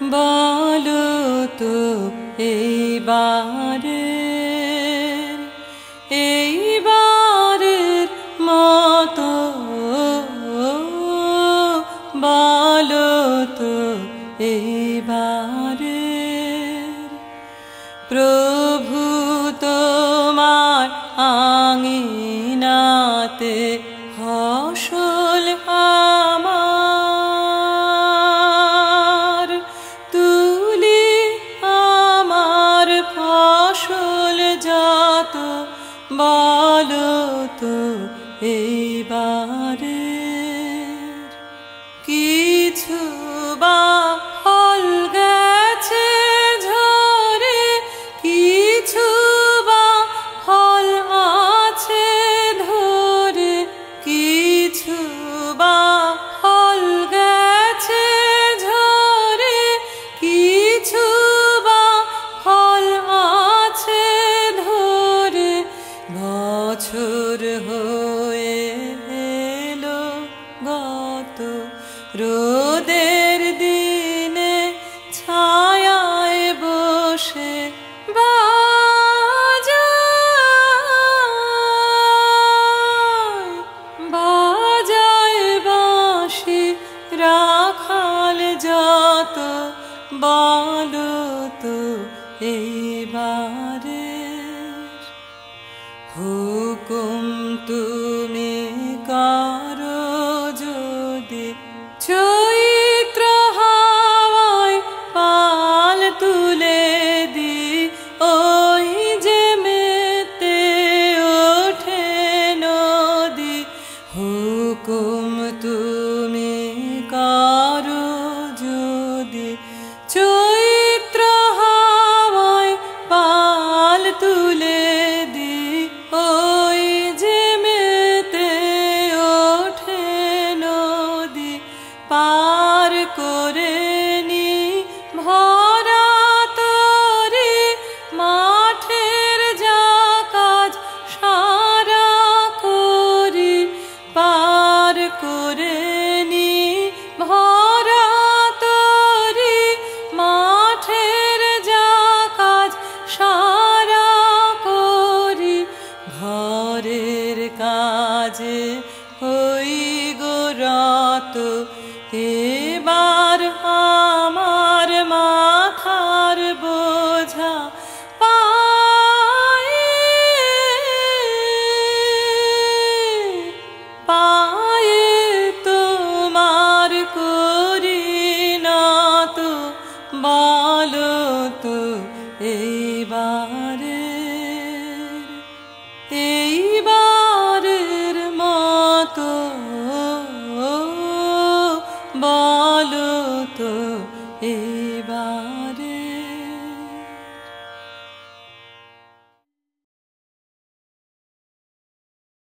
বলো তো এইবারে এইবারের মতো বলো তো এইবারে। প্রভু তোমার আঙিনাতে ফসল আমার বলো তো এইবারে কিছু বা ফল গেছে ঝরে কিছু বা ফল আছে ধরে কিছু হয়ে এলো গত রোদের দিনে ছায়ায় বসে রাখাল যত তো كنت পার করে নি, ভরা তরে মাঠের যা কাজ সারা করি, পার করে নি, ভরা তরি মাঠের যা কাজ সারা করি, ঘরের কাজে হই এবার আমার মাথার বোঝা পায়ে পায়ে তোমার করি না তো বলো তো এইবারে বলো তো এবার।